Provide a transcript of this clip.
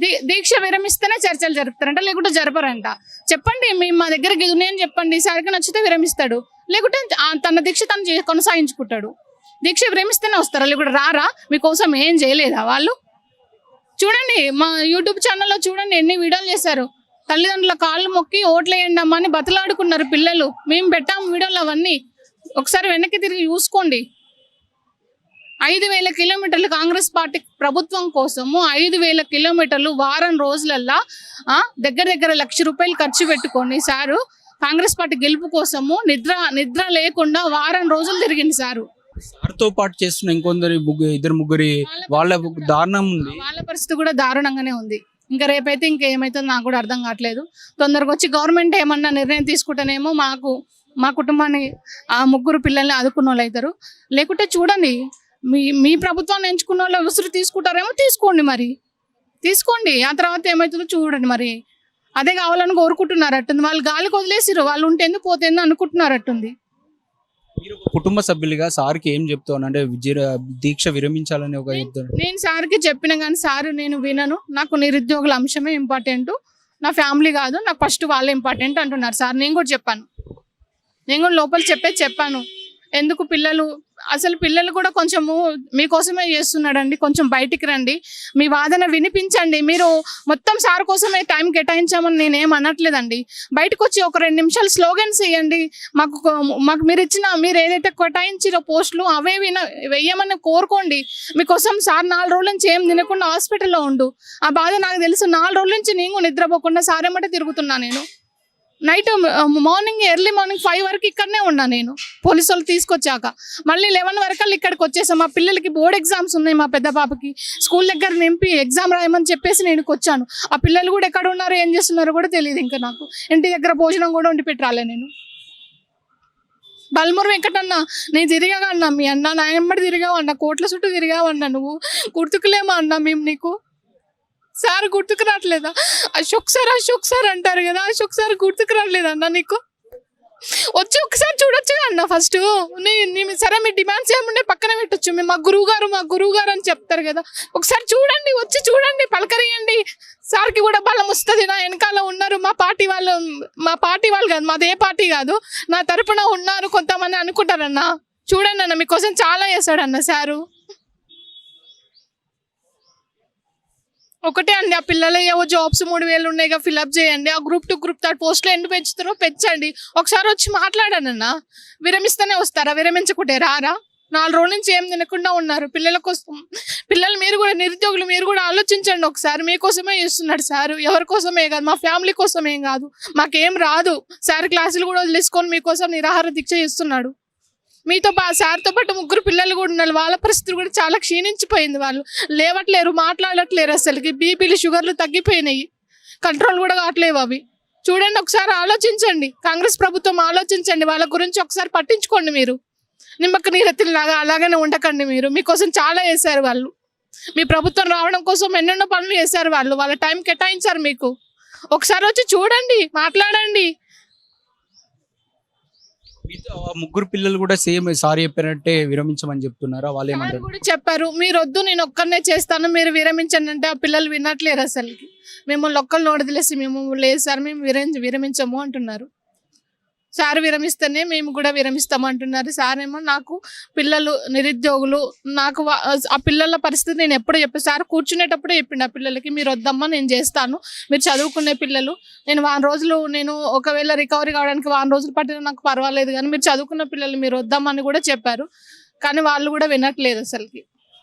దీ- దీక్ష విరమిస్తేనే చర్చలు జరుపుతారంట లేకుంటే జరపరంట. చెప్పండి మేము మా దగ్గరికి ఇది ఉన్నాయని చెప్పండి సార్కి నచ్చితే విరమిస్తాడు. లేకుంటే తన దీక్ష తను కొనసాగించుకుంటాడు. దీక్ష విరమిస్తేనే వస్తారా లేకుంటే రారా? మీకోసం ఏం చేయలేదా వాళ్ళు? చూడండి మా యూట్యూబ్ ఛానల్లో చూడండి ఎన్ని వీడియోలు చేశారు. తల్లిదండ్రుల కాళ్ళు మొక్కి ఓట్లేయండి అమ్మా అని బతలాడుకున్నారు పిల్లలు. మేము పెట్టాము వీడియోలు అవన్నీ. ఒకసారి వెనక్కి తిరిగి చూసుకోండి. ఐదు వేల కిలోమీటర్లు కాంగ్రెస్ పార్టీ ప్రభుత్వం కోసము ఐదు వేల కిలోమీటర్లు వారం రోజులల్లా దగ్గర దగ్గర లక్ష రూపాయలు ఖర్చు పెట్టుకొని సారు కాంగ్రెస్ పార్టీ గెలుపు కోసము నిద్ర నిద్ర లేకుండా వారం రోజులు తిరిగింది సారు. సార్తో పాటు చేస్తున్న ఇంకొందరి ఇద్దరు ముగ్గురి వాళ్ళ దారుణం ఉంది. వాళ్ళ పరిస్థితి కూడా దారుణంగానే ఉంది. ఇంకా రేపైతే ఇంకా ఏమైతుందో నాకు కూడా అర్థం కావట్లేదు. తొందరగా వచ్చి గవర్నమెంట్ ఏమన్నా నిర్ణయం తీసుకుంటేనేమో మాకు మా కుటుంబాన్ని ఆ ముగ్గురు పిల్లల్ని ఆదుకున్న వాళ్ళు అవుతారు. లేకుంటే చూడండి మీ మీ ప్రభుత్వాన్ని ఎంచుకున్న వాళ్ళు ఉసురు తీసుకుంటారేమో తీసుకోండి మరి. తీసుకోండి. ఆ తర్వాత ఏమవుతుందో చూడండి మరి. అదే కావాలని కోరుకుంటున్నారట్టుంది వాళ్ళు గాలికి వదిలేసిరు వాళ్ళు ఉంటేందుకు పోతేందో అనుకుంటున్నారట్టుంది మీరు ఒక కుటుంబ సభ్యులుగా సార్కి ఏం చెప్తాను అంటే దీక్ష విరమించాలని ఒక నేను సార్కి చెప్పిన కానీ సార్ నేను వినను. నాకు నిరుద్యోగుల అంశమే ఇంపార్టెంట్ నా ఫ్యామిలీ కాదు. నాకు ఫస్ట్ వాళ్ళే ఇంపార్టెంట్ అంటున్నారు. సార్ నేను కూడా చెప్పాను. నేను కూడా లోపల చెప్పే చెప్పాను. ఎందుకు పిల్లలు అసలు పిల్లలు కూడా కొంచెము మీకోసమే చేస్తున్నాడండి కొంచెం బయటికి రండి. మీ వాదన వినిపించండి. మీరు మొత్తం సార్ కోసమే టైం కేటాయించామని నేనేం అనట్లేదండి. బయటకు వచ్చి ఒక రెండు నిమిషాలు స్లోగన్స్ ఇవ్వండి మాకు మాకు మీరు ఇచ్చిన మీరు ఏదైతే కేటాయించిన పోస్టులు అవే విన వేయమని కోరుకోండి. మీకోసం సార్ నాలుగు రోజుల నుంచి ఏం తినకుండా హాస్పిటల్లో ఉండు. ఆ బాధ నాకు తెలుసు. నాలుగు రోజుల నుంచి నేను నిద్రపోకుండా సారేమటే తిరుగుతున్నా నేను. Night morning early morning five వరకు ఇక్కడనే ఉన్నా నేను. పోలీసు వాళ్ళు తీసుకొచ్చాక. మళ్ళీ లెవెన్ వరకు ఇక్కడికి వచ్చేసాం. మా పిల్లలకి బోర్డ్ ఎగ్జామ్స్ ఉన్నాయి మా పెద్ద పాపకి. స్కూల్ దగ్గర నింపి ఎగ్జామ్ రాయమని చెప్పేసి నేను వచ్చాను. ఆ పిల్లలు కూడా ఎక్కడ ఉన్నారో ఏం చేస్తున్నారో కూడా తెలియదు ఇంకా నాకు. ఇంటి దగ్గర భోజనం కూడా వండి పెట్ట్రాలే నేను. బల్మూరు వెంకటన్న నేను తిరిగాగా అన్నా. మీ అన్న నా ఎంబడి తిరిగావు అన్న. కోట్ల చుట్టూ తిరిగావన్నా నువ్వు. గుర్తుకులేమా అన్నా మేము నీకు? సార్ గుర్తుకు రావట్లేదా? అశోక్ సార్ అశోక్ సార్ అంటారు కదా అశోక్ సార్ గుర్తుకు రావట్లేదా అన్న నీకు? వచ్చి ఒకసారి చూడొచ్చు అన్న ఫస్ట్ నీ సరే మీ డిమాండ్స్ ఏముండే పక్కన పెట్టొచ్చు. మేము మా గురువు గారు మా గురువు గారు అని చెప్తారు కదా. ఒకసారి చూడండి వచ్చి చూడండి పలకరియండి. సార్కి కూడా బలం వస్తుంది. నా వెనకాల ఉన్నారు మా పార్టీ వాళ్ళు మా పార్టీ వాళ్ళు కాదు మాది ఏ పార్టీ కాదు. నా తరపున ఉన్నారు కొంతమంది అనుకుంటారన్నా. చూడండి అన్న మీకోసం చాలా చేస్తాడన్న సారు. ఒకటే అండి ఆ పిల్లలు ఏవో జాబ్స్ మూడు వేలు ఉన్నాయి ఫిల్అప్ చేయండి ఆ గ్రూప్ టు గ్రూప్ థర్డ్ పోస్టులు ఎందుకు పెంచుతారో పెంచండి. ఒకసారి వచ్చి మాట్లాడానన్న. విరమిస్తేనే వస్తారా? విరమించకుంటే రారా? నాలుగు రోజుల నుంచి ఏం తినకుండా ఉన్నారు. పిల్లల కోసం పిల్లలు మీరు కూడా నిరుద్యోగులు మీరు కూడా ఆలోచించండి ఒకసారి. మీకోసమే చేస్తున్నాడు సార్. ఎవరి కోసమే కాదు మా ఫ్యామిలీ కోసమేం కాదు. మాకేం రాదు. సార్ క్లాసులు కూడా వదిలేసుకొని మీకోసం నిరాహార దీక్ష చేస్తున్నాడు. మీతో బా సార్తో పాటు ముగ్గురు పిల్లలు కూడా ఉన్నారు. వాళ్ళ పరిస్థితి కూడా చాలా క్షీణించిపోయింది వాళ్ళు. లేవట్లేరు మాట్లాడట్లేరు అసలుకి. బీపీలు షుగర్లు తగ్గిపోయినాయి. కంట్రోల్ కూడా కావట్లేవు అవి. చూడండి ఒకసారి ఆలోచించండి. కాంగ్రెస్ ప్రభుత్వం ఆలోచించండి. వాళ్ళ గురించి ఒకసారి పట్టించుకోండి మీరు. నిమ్మక నీరెత్తిలాగా అలాగనే ఉండకండి మీరు. మీకోసం చాలా చేశారు వాళ్ళు. మీ ప్రభుత్వం రావడం కోసం ఎన్నెన్నో పనులు చేశారు వాళ్ళు. వాళ్ళ టైం కేటాయించారు మీకు. ఒకసారి వచ్చి చూడండి మాట్లాడండి. ముగ్గురు పిల్లలు కూడా సేమ్ సారీ చెప్పినట్టే విరమించమని చెప్తున్నారా. వాళ్ళు ఏమంటారు? కూడా చెప్పారు మీరు వద్దు నేను ఒక్కరినే చేస్తాను మీరు విరమించండి అంటే ఆ పిల్లలు వినట్లేరు అసలుకి. మిమ్మల్ని ఒక్కరిని వదిలేసి మేము లేదు సార్ మేము విరమించ విరమించము అంటున్నారు. సార్ విరమిస్తేనే మేము కూడా విరమిస్తాం అంటున్నారు. సార్ ఏమో నాకు పిల్లలు నిరుద్యోగులు నాకు ఆ పిల్లల పరిస్థితి నేను ఎప్పుడు చెప్పాను సార్ కూర్చునేటప్పుడే చెప్పిండు ఆ పిల్లలకి మీరు వద్దమ్మా నేను చేస్తాను. మీరు చదువుకునే పిల్లలు. నేను వారం రోజులు నేను ఒకవేళ రికవరీ కావడానికి వారం రోజులు పట్టినా నాకు పర్వాలేదు కానీ మీరు చదువుకున్న పిల్లలు మీరు వద్దామని కూడా చెప్పారు. కానీ వాళ్ళు కూడా వినట్లేదు అసలుకి.